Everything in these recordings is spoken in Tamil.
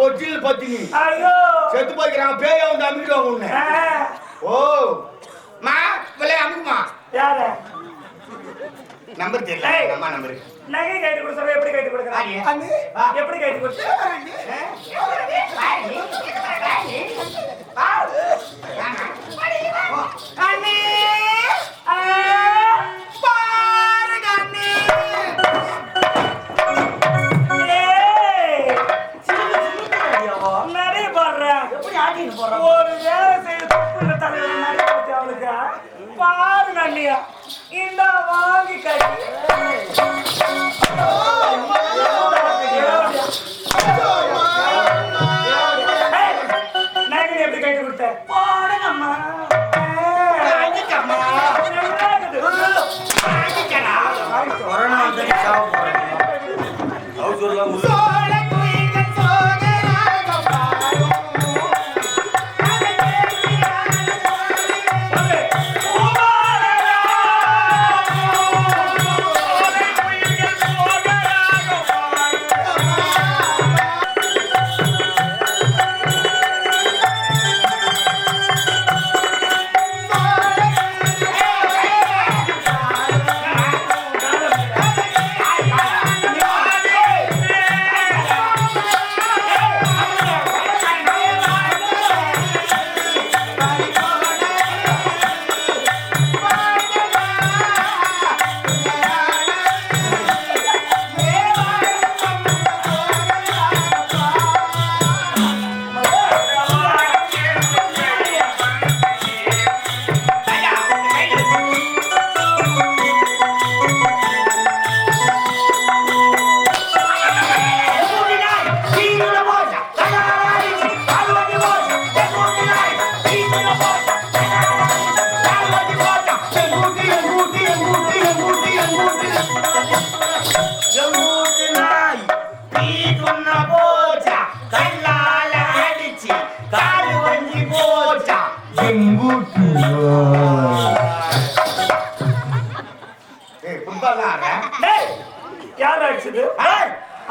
ஒரிஜினல் பத்தினி செத்து போய்க்கிறாங்க பேய வந்து அமுக்கிடுவாங்க உன்னை ஓ மா விளைய அமுக்குமா யாரு நம்பர் தெரியல அம்மா நம்பர் நகை கைட்டு கொடுத்தா எப்படி கைட்டு கொடுக்குறாங்க எப்படி கைட்டு கொடுத்த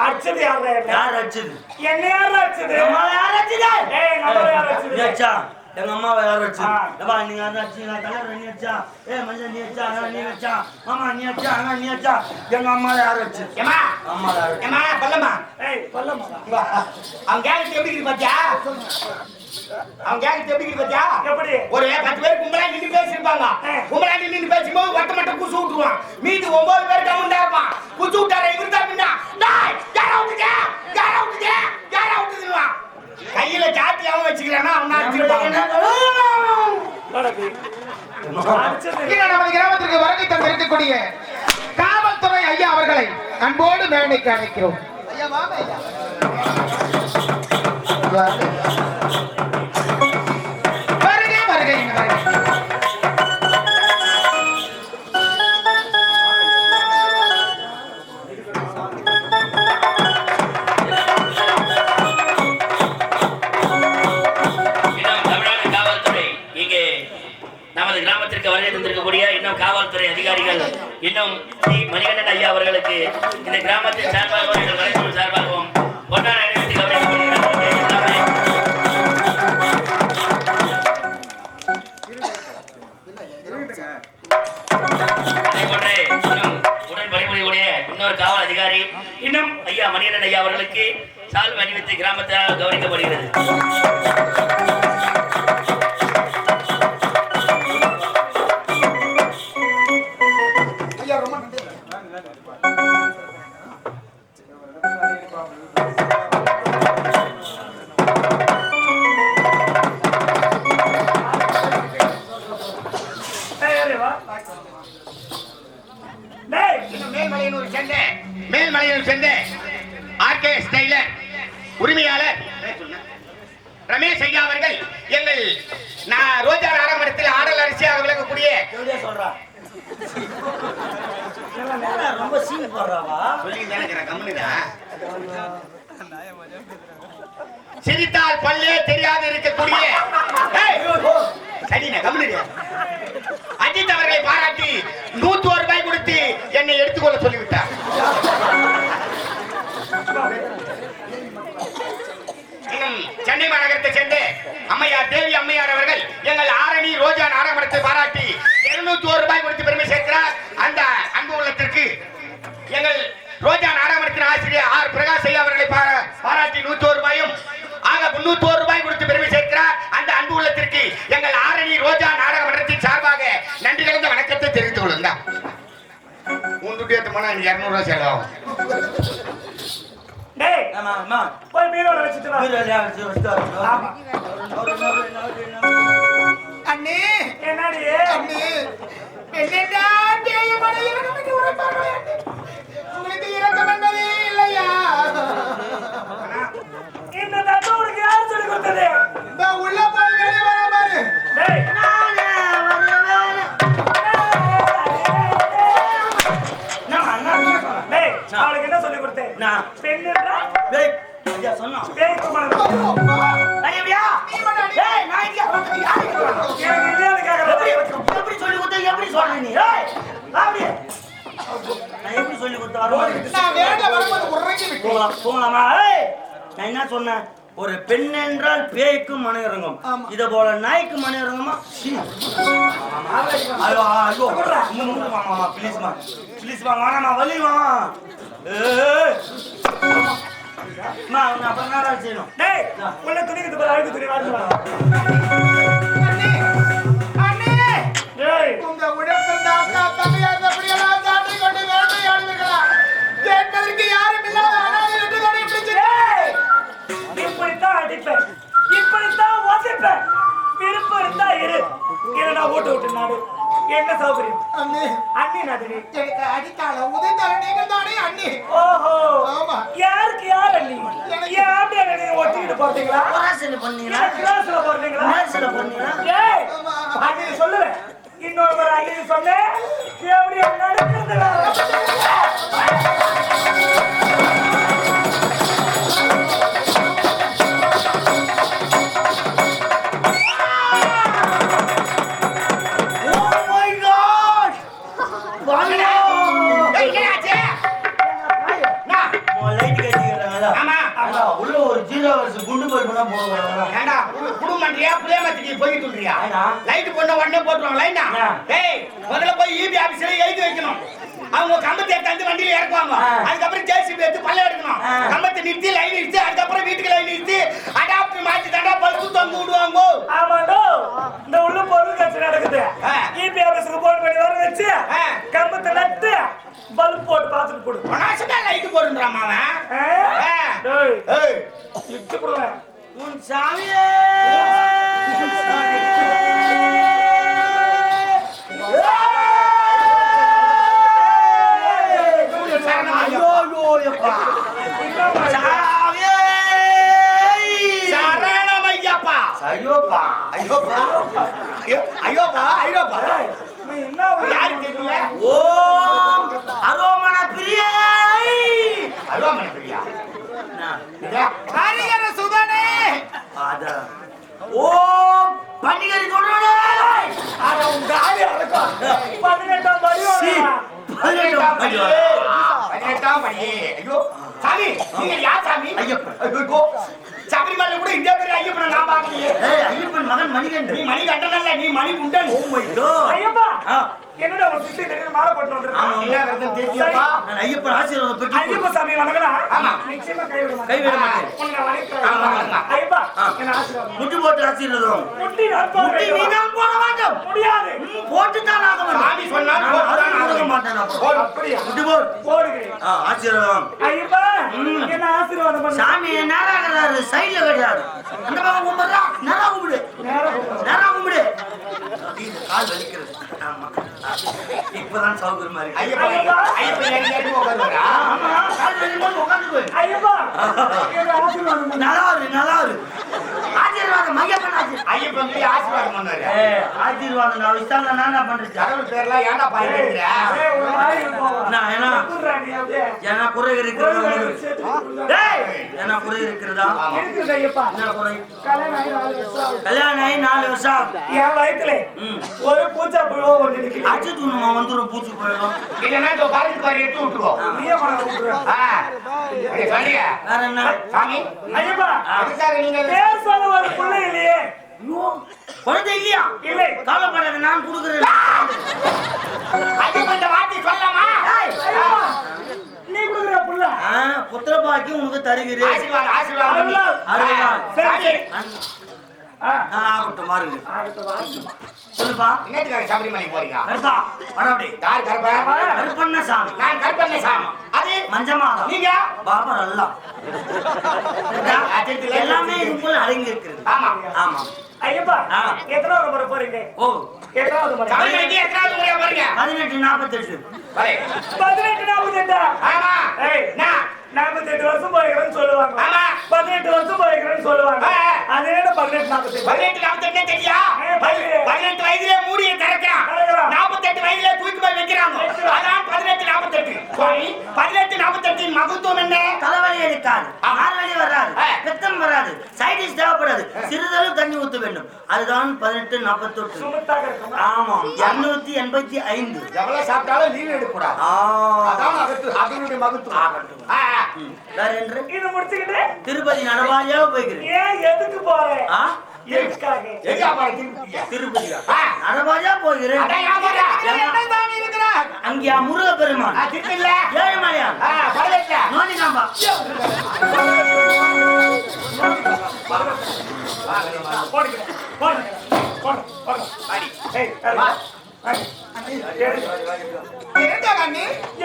அடிச்சது யாரா யார் அடிச்சது என்ன யார் அடிச்சது அம்மா யார் அடிச்சது ஏய் நம்ம யார் அடிச்சது அடிச்சா எங்க அம்மாவை யார் அடிச்சது ஆ. ஏப்பா நீங்க யார் அடிச்சீங்க தலைவர் நீ அடிச்சா ஏ மஞ்சள் நீ அடிச்சா அண்ணா நீ அடிச்சா மாமா நீ அடிச்சா அண்ணா நீ அடிச்சா எங்க அம்மாவை யார் அடிச்சது ஏமா அம்மா யார்? ஏமா பல்லம்மா. ஏய் பல்லம்மா. அவன் கேங்கத்து எப்படி இருக்குது பாத்தியா? அவன் எப்படி பாத்தியா? எப்படி? ஒரு பத்து பேர் கும்பலா நின்று பேசிருப்பாங்க. கும்பலா நின்று பேசும்போது ஒட்ட மட்டும் குசு விட்டுருவான் மீதி ஒன்பது பேர் கவுண்டா இருப்பான். குசு விட்டார இவரு தான் பின்னா யாரா விட்டுக்க யாரா விட்டுக்க யாரா விட்டுதுவான் கையில சாட்டியாவும் வச்சுக்கிறானா அவன் நமது கிராமத்திற்கு வருகை தந்திருக்கக்கூடிய காவல்துறை ஐயா அவர்களை அன்போடு மேடைக்கு அழைக்கிறோம். ஐயா வாங்க ஐயா. மீண்டும் ஸ்ரீ மணிகண்டன் ஐயா அவர்களுக்கு இந்த கிராமத்தின் சார்பாகவும் எங்கள் கலைஞர் சார்பாகவும் இன்னும் இன்னொரு காவல் அதிகாரி இன்னும் ஐயா மணிகண்டன் ஐயா அவர்களுக்கு சால்வை அணிவித்து கிராமத்தால் கவனிக்கப்படுகிறது ரொம்ப சிரித்தால் பல்லே தெரியாத இருக்கக்கூடிய. சரிண்ணா கம்முனு அஜித் அவர்களை பாராட்டி நூத்தி ஒரு ரூபாய் கொடுத்து என்னை எடுத்துக்கொள்ள சொல்லிவிட்டார். சென்னை மாநகரத்தை சேர்ந்து அம்மையார் தேவி அம்மையார் அவர்கள் எங்கள் ஆரணி ரோஜா நாடகமடத்தை பாராட்டி இருநூத்தி ஒரு ரூபாய் கொடுத்து பெருமை சேர்க்கிறார். அந்த அன்பு உள்ளத்திற்கு எங்கள் ரோஜா நாடகமடத்தின் ஆசிரியர் ஆர். பிரகாஷ் ஐயா அவர்களை பாரா- பாராட்டி நூத்தி ஒரு ரூபாயும் ஆக முன்னூத்தி ஒரு ரூபாய் கொடுத்து பெருமை சேர்க்கிறார். அந்த அன்பு உள்ளத்திற்கு எங்கள் ஆரணி ரோஜா நாடக மன்றத்தின் சார்பாக நன்றி கலந்த வணக்கத்தை தெரிவித்துக் கொள்ளுங்க உன்னுடைய போனா எனக்கு இருநூறு ரூபாய் செலவாகும். டேய் ஆமா ஆமா. பீரோல வச்சுட்டு வா. வீரர்ல வச்சு வச்சுட்டு வரணும். ஆமா ஒரு நூறு, நூறு, நூறு. அண்ணே. என்னடி? அண்ணே. என்னடா தேயமலை இறங்கி உரைப்பார்களே அண்ணே. உங்களுக்கு இரக்கம் என்பதே இல்லையா? இந்த தட்டு உனக்கு யார் சொல்லி கொடுத்தது? இந்த உள்ள போய் வெளியே வர பாரு. டேய். நான் அண்ணா என்ன சொன்னேன்? டேய் அவளுக்கு என்ன சொல்லி கொடுத்தேன்? நான். பெண் என்றால் டேய், ஐயா சொன்னான். பேய்? எப்படி சொல்லி கொடுத்த எப்படி சொல்ற நீ? அப்படியே. நான் எப்படி சொல்லி கொடுத்த போகலாம் நான் என்ன சொன்னேன்? ஒரு பெண் என்றால் பேய்க்கும் மன இறங்கும். இத போல நாய்க்கு மன இறங்குமா? ப்ளீஸ் மா ப்ளீஸ் வேணாமா வலி மாமா மா உன்னை அப்புறம் என்ன செய்யணும். டேய் உள்ள துணிக்கு பதில் அழுக்கு துணி வாங்கி வா அண்ணே அண்ணே டேய். உங்க உடம்பில் அக்கா தம்பியார் அப்படியெல்லாம் சாட்டி கொண்டு வேட்டையாடுவீர்களா கேட்பதற்கு யாரும் இல்லாத அனாதை என்று தானே இப்படி இப்படித்தான் அடிப்பேன். இப்படித்தான் உதைப்பேன். விருப்பம் இருந்தா இரு. நான் ஓட்டு விட்டு நாடு என்ன சௌகரியம்? அண்ணே. அண்ணி நதினி எனக்கு அடித்தால உதைத்தால நீங்கள் தானே அண்ணே. ஓஹோ. ஆமா. யாருக்கு யார் அண்ணி? என்ன நீங்க ஒட்டிக்கிட்டு போறீங்களா? பண்ணீங்களா இல்ல கிளாஸ்ல போறீங்களா? நேர்ச்சில பண்ணீங்களா ஏய் அண்ணி சொல்லுவேன் இன்னொரு முறை அண்ணி சொன்னேன். எப்படி நடக்கிறதுல பண்ணா போடுவாங்க ஏண்டா, குடு- குடும்பன்றியா, புளியமரத்துக்கு போயிட்டு இருக்கியா? லைட் போட்ட உடனே போட்டுருவாங்க, லைனா? ஆ. ஏய், முதல்ல போய் EB ஆபீஸ்ல எழுதி வைக்கணும். அவங்க கம்பத்தை எடுத்தாந்து வண்டியில இறக்குவாங்க. அதுக்கப்புறம் JCB எடுத்து பல்ல எடுக்கணும். கம்பத்தை நிறுத்தி, line நிறுத்தி, அதுக்கப்புறம் வீட்டுக்கு line நிறுத்தி, adapter மாத்தி தாண்டா பல்பு தொங்க விடுவாங்க. ஆமாண்டோ இந்த உள்ள பொருள் காட்சி நடக்குது. இபி ஆபீஸ்க்கு போன் பண்ணி வர வச்சு. கம்பத்தை நட்டு பல்ப் போட்டு பார்த்துட்டு போடு போடுன்றான் மாமன். ஆ? ஆ. டேய், ஏய், போடுவேன் உன் சாமியே. ஐயோப்பா ஐயோப்பா ஐயோ, ஐயோப்பா, ஐயோப்பா. யாரு தெரியல? ஓம் அரோமண பிரியை அருவாமனை பிரியா. ஹரிகர சுதனே அத ஓம் பன்னிகரி சொல்றே அட உன் காலி அடக்கம் பதினெட்டாம் படி. பதினெட்டாம் படி. ஐயோ, சாமி, நீங்க யார் சாமி? ஐயப்பன். ஐயோ, சபரிமலை கூட இந்த பேர் ஐயப்பனை நான் பார்க்கலையே. ஏய் ஐயப்பன் மகன் நீ மணிகண்டன் மணி கண்டனல்ல, நீ மணி குண்டன். ஓ மை காட் ஐயப்பா ஆ. என்னடா உன் சித்தி திடீர்னு மாலை போட்டு ஆமா. வந்திருக்கான் என்ன விரதம் தெரியுமாப்பா? நான் ஐயப்பன் ஆசீர்வாதம் பெற்று ஐயப்ப சாமி வணங்கடா ஆமா. நிச்சயமா கைவிட மாட்டேன் கைவிட மாட்டேன். உன்னை நான் முட்டி போட்டு ஆசீர்வாதம் முட்டி போட. நீ தான் போட மாட்டோம் முடியாது. போட்டு தான் ஆக மாட்டோம் சாமி சொன்னா ஆகணும். மாட்டேன். போடு. அப்படியா? முட்டி போடு. போடுகிறேன். ஆசீர்வாதம். ஐயப்பா. என்ன ஆசீர்வாதம் சாமி நேராகிறாரு சைடுல கிடையாது அந்த பக்கம் கும்பிடுறா. நேரா கும்பிடு. நேரம் நேரா கும்பிடு. கால் வலிக்கிறது. ஆமா. இப்பதான் சௌகரியமா இருக்கு ஐயப்பன், ஐயப்பன் ஏறி ஏறி உட்காருவாரா? ஆமா கால் ஐயப்பா ஆசீர்வாதம் நல்லா இரு நல்லா இரு ஆசீர்வாதம் மையப்பன் ஆசீர்வாதம் ஐயப்பன் போய் ஆசீர்வாதம் பண்ணாரு. ஏ ஆசீர்வாதம் நான் விசாரணை நான் என்ன பண்றது கடவுள் பேர்லாம் ஏன்டா பாருங்க ஏய், ஒரு வாயில் போவா. நான் ஏன்னா குடுறா நீ அப்படியே. ஏன்னா குறை இருக்கிறதா ஒரு வாயில் உங்களுக்கு? சேர்த்து குடுறா. டேய் ஏன்னா குறை இருக்கிறதா இருக்குது ஐயப்பா என்ன குறை கல்யாணம் ஆகி நாலு வருஷம். என் வயித்துல ம். ஒரு பூச்சா புழுவோ ஒன்று நிக்குது. அச்சு தூணுமா வந்துடும் பூச்சி போயிடும். இல்லைன்னா இதோ பாருங்க பாரு எடுத்து விட்டுருவோ. நீயே பணம் கொடுக்குற. ஆ. அப்படியே சொல்லுங்க. வேற என்ன? சாமி, ஐயப்பா அதுக்காக நீங்க பேர் சொல்ல ஒரு புள்ள இல்லையே. ஐயோ, குழந்தை இல்லையா? இல்லை. கவலைப்படாத நான் கொடுக்குறேன். வாட்டி சொல்லலாமா? நீ கொடுக்குற புள்ள. புத்திர பாக்கி உனக்கு தருகிறேன். ஆசீர்வாதம் ஆசீர்வாதம். சரி ஆகட்டும் வாரம். சொல்லுப்பா என்னத்துக்காக சபரிமலைக்கு போறீங்க? கருப்பா வர அப்படி யார் கருப்பா? கருப்பண்ண சாமி நான் கருப்பண்ண சாமி அது மஞ்சமாதம் நீங்க? பாபர் அல்லா. எல்லாமே அடங்கி இருக்கிறது ஆமா. ஆமா. ஐயப்பா. எத்தனாவது முறை போறீங்க? ஓ. எத்தனாவது முறை? எத்தனாவது முறையா போறீங்க? பதினெட்டு நாற்பத்தெட்டு. பதினெட்டு நாற்பத்தி எட்டா ஆமா. ஏய். நான் நாற்பத்தி எட்டு வருஷம் போயிருக்கிறேன்னு சொல்லுவாங்க. ஆமா. பதினெட்டு வருஷம் போயிருக்கிறேன்னு சொல்லுவாங்க. அது என்ன பதினெட்டு நாற்பத்தி பதினெட்டு நாற்பத்தெட்டு தெரியா? பதினெட்டு. வயதிலே மூடிய திறக்கிறான். நாற்பத்தெட்டு வயதிலே தூக்கி போய் வைக்கிறாங்க. அதான் பதினெட்டு நாற்பத்தெட்டு பதினெட்டு நாற்பத்தெட்டின் மகத்துவம் என்ன? தலைவலி எடுக்காது. ஆமா. மார்வலி வராது. பித்தம் வராது. சைடிஸ் தேவைப்படாது. சிறிதளவு தண்ணி ஊத்த வேண்டும். அதுதான் பதினெட்டு நாற்பத்தெட்டு இருக்கும். ஆமா. இருநூத்தி எண்பத்தி ஐந்து. எவ்வளவு சாப்பிட்டாலும் லீவ் எடுக்கக்கூடாது. ஆ. அதான் அதனுடைய மகத்துவம். ஆகட்டும். வேற என்று? இது முடிச்சுக்கிட்டு திருப்பதி நடவாளியாக போய்க்கிறேன். ஏன் எதுக்கு போறேன் ஆ? ஆ. நடவாளியா போகிறேன் அதான் வியாபாரம். என்ன சாமி இருக்கிறா? அங்கே முருக பெருமான். பரவாயில்ல. நோனிகாம்பா போடுங்க போடுங்க போடுங்க போடுங்க.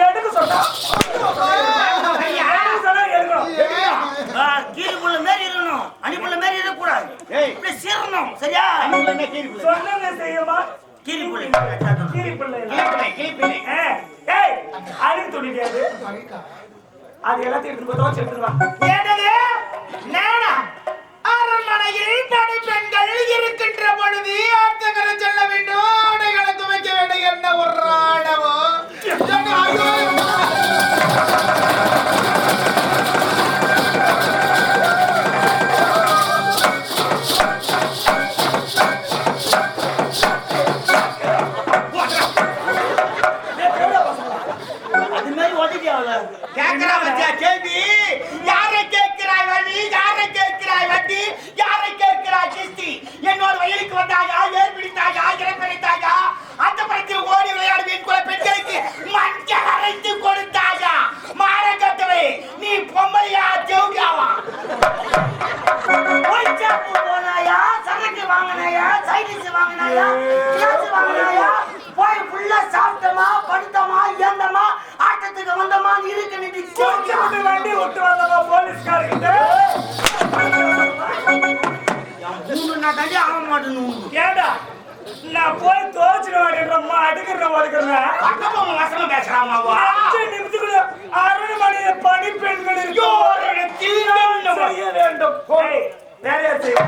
எடுக்க சொன்னா மாரி இருக்கணும் அணிப்புள்ள மாரி இருக்கக்கூடாது ஏய். இப்படி சீரணும் சரியா அன்னைக்கு என்ன கீரி பிள்ளை? சொன்னது ஏய், ஏய், துணிக்காது அது எல்லாத்தையும் எடுத்து போய் துவைச்சு எடுத்துட்டு வா அரண்மனையில் தனி பெண்கள் இருக்கின்ற பொழுது செல்ல வேண்டும் ஆடைகளை என்ன ஒரு ஆடவோ என்னோட வயலுக்கு அது மாதிரி ஓட்டிட்டியா அவள நான் போய் துவைச்சிட மாட்டேன்றம்மா அடுக்கிறேன் ஒதுக்குறேன். பட்டபொம்மை வசனம் பேசுறாமாவா அஞ்சு நிமிஷத்துக்குள்ள அரண்மனையை பணிப்பெண்கள் ஓரிடத்தில் வேண்டும். செய்ய வேண்டும். ஏய், வேலையா செய்ய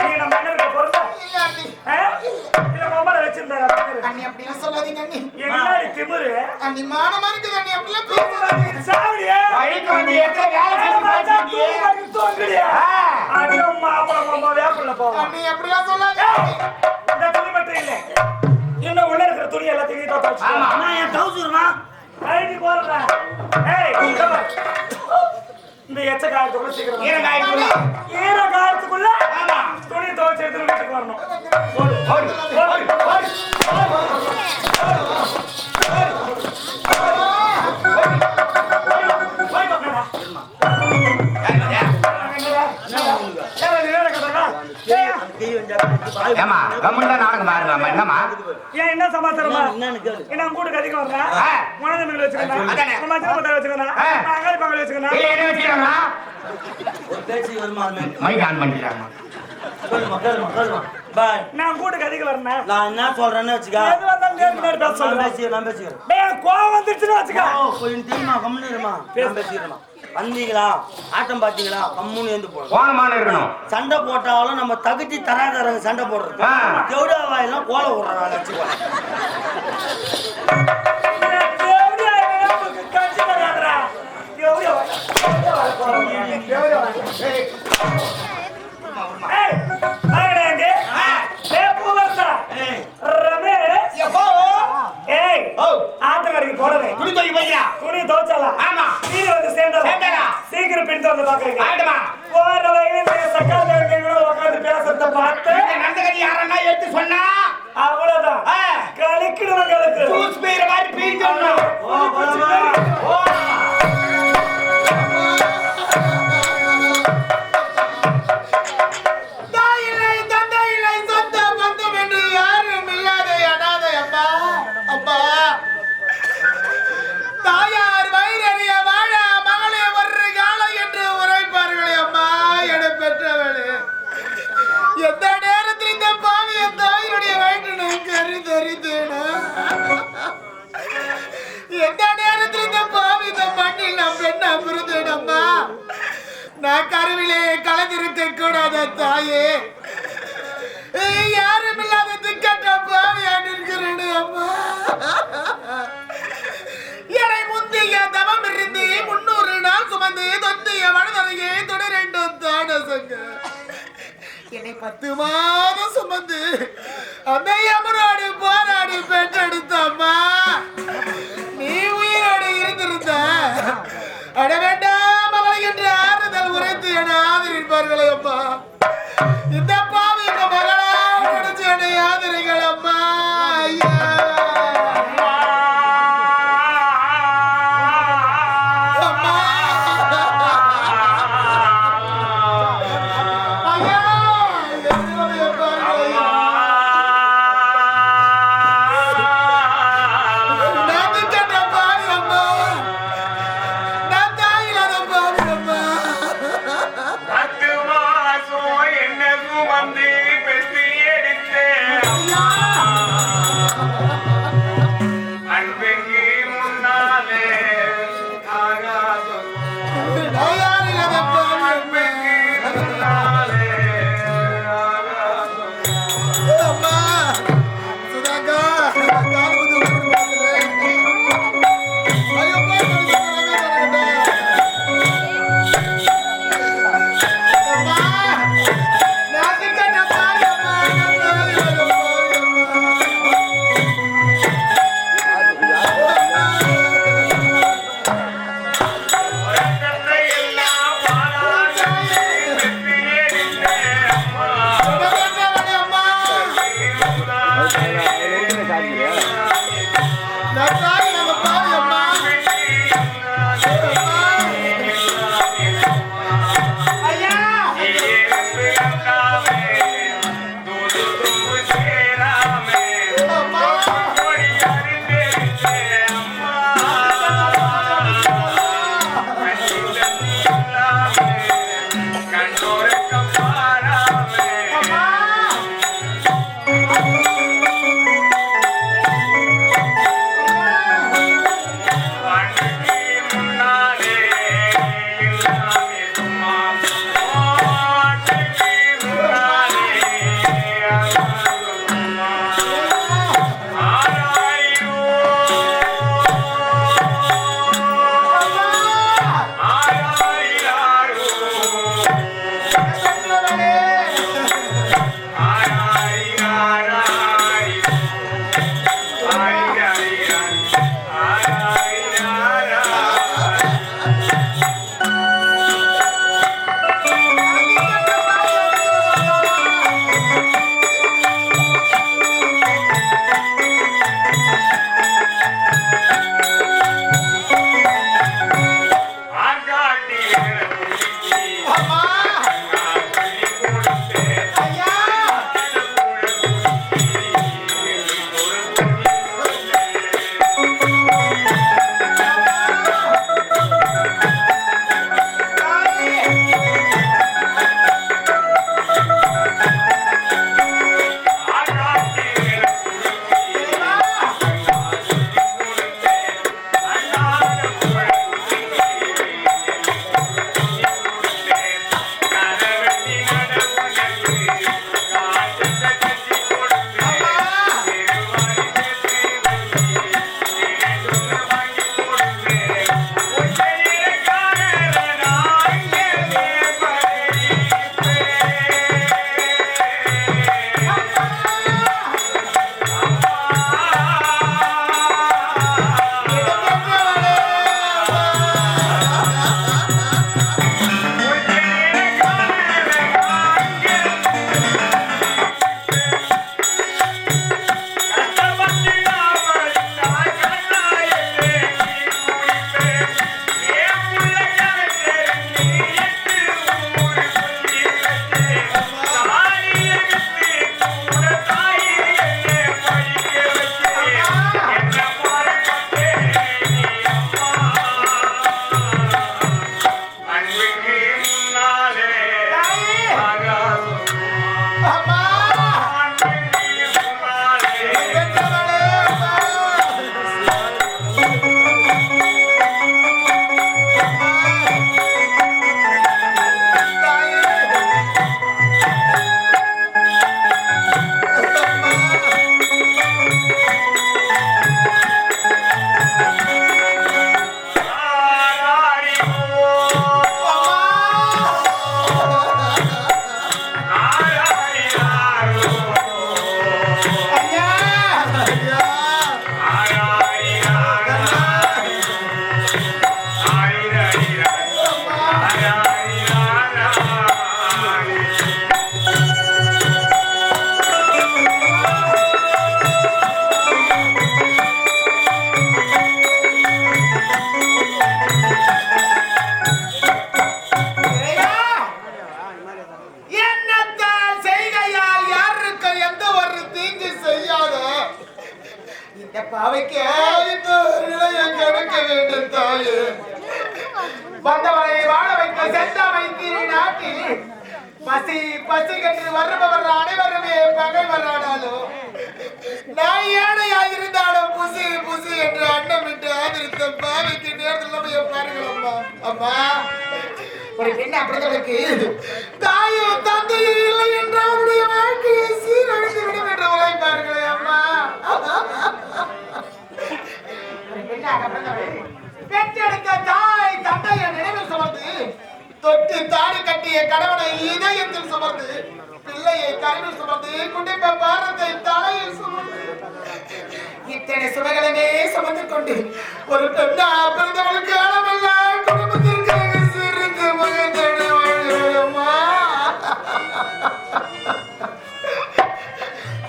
நீ நம்ம மன்னருக்கு இல்ல மொபைல வச்சிருந்தாரு அண்ணி அப்படிலாம் சொல்லாதீங்க அண்ணி. என்னாடி திமிரு? அண்ணி மானமா இருக்குது அண்ணி அப்படிலாம் பேசாதீங்க. சாவடியா. வழிக்கு வந்து எத்தனை வேலை செஞ்சு பார்த்திருக்கியே? அண்ணி அப்படிலாம் சொல்லாதீங்க. இன்னும் உள்ள இருக்கிற துணி எல்லாத்தையும் நீ தோத்த ஆமா. அண்ணா என் டவுசர்மா ஐடி போடுறேன் ஏய். இந்த எச்ச காலத்துக்குள்ள சீக்கிரம் ஈர காயத்துக்குள்ள. ஈர ஆமா. துணி துவைச்சு வீட்டுக்கு வரணும் ஓடு, ஓடு, ஓடு, ஓடு. ஏமா தான் நாடகம் பாருங்க என்னம்மா? ஏன் என்ன சமாச்சாரமா? என்ன கூட்டு கதிக்கு வரேன் ஆ. மனதமிழ் வச்சுக்கணும் அதானே. மச்சன பத்திரம் வச்சுக்கணும் ஆ. அங்காளி பங்கல் வச்சுக்கணும் இல்ல என்ன வச்சுக்கிறாங்களா? மைக் ஆன் பண்ணிக்கிறாங்க. நான் கூட்டு கதிக்கு வரேன் நான் என்ன சொல்றேன்னு வச்சுக்கா. எது வந்தாலும் நேருக்கு நேர் பேச நான் சொல்லுவேன் பேசிக்கிறேன் நான் பேசிக்கிறேன். டேய், எனக்கு கோவம் வந்துருச்சுன்னு வச்சுக்க. ஓ, கொஞ்சம் தெரியுமா கம்முன்னு இருமா. நான் பேசிக்கிறேமா வந்தீங்களா? ஆட்டம் பாத்தீங்களா கம்முன்னு இருந்து இருக்கணும். சண்டை போட்டாலும் நம்ம தகுதி தராதரங்க சண்டை போடுறது. ஆ. தேவடா வாயெல்லாம் கோல விடுறாங்க வச்சுக்கோ மண்ணில் நான் கருவிலே கலந்திருக்க கூடாத தாயே. யாரும் இல்லாத திக்கற்ற பாவியா நிற்கிறேன் அம்மா. என்னை முந்திய தவம் இருந்து முன்னூறு நாள் சுமந்து தொந்திய மனதரையே தொடரெண்டும் தானசங்க என்னை பத்து மாதம் சுமந்து அந்த யமனோடு போராடி பெற்றெடுத்தம்மா. நீ உயிரோடு இருந்திருந்த அட வேண்டாம் என்று ஆறுதல் உரைத்து என ஆதரிப்பார்களே அப்பா இந்த Oh, Hola. தாடி கட்டிய கணவனை இதயத்தில் சுமந்து பிள்ளையை கருவில் சுமந்து குடும்ப பாரத்தை தலையில் சுமந்து. இத்தனை சுமைகளுமே சுமந்து கொண்டு ஒரு பெண்ணா பிறந்தவளுக்கு அளவெல்லாம் குடும்பத்திற்கு சிறிது மகத்தோடு வாழ்கிறோமா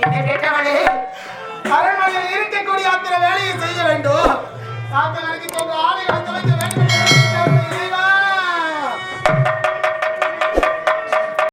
என்னை கேட்டவளே அரண்மனையில் இருக்கக்கூடிய அத்தனை வேலையை செய்ய வேண்டும். சாத்தனருக்கு சென்ற ஆலைகளை துவைக்க வேண்டும்.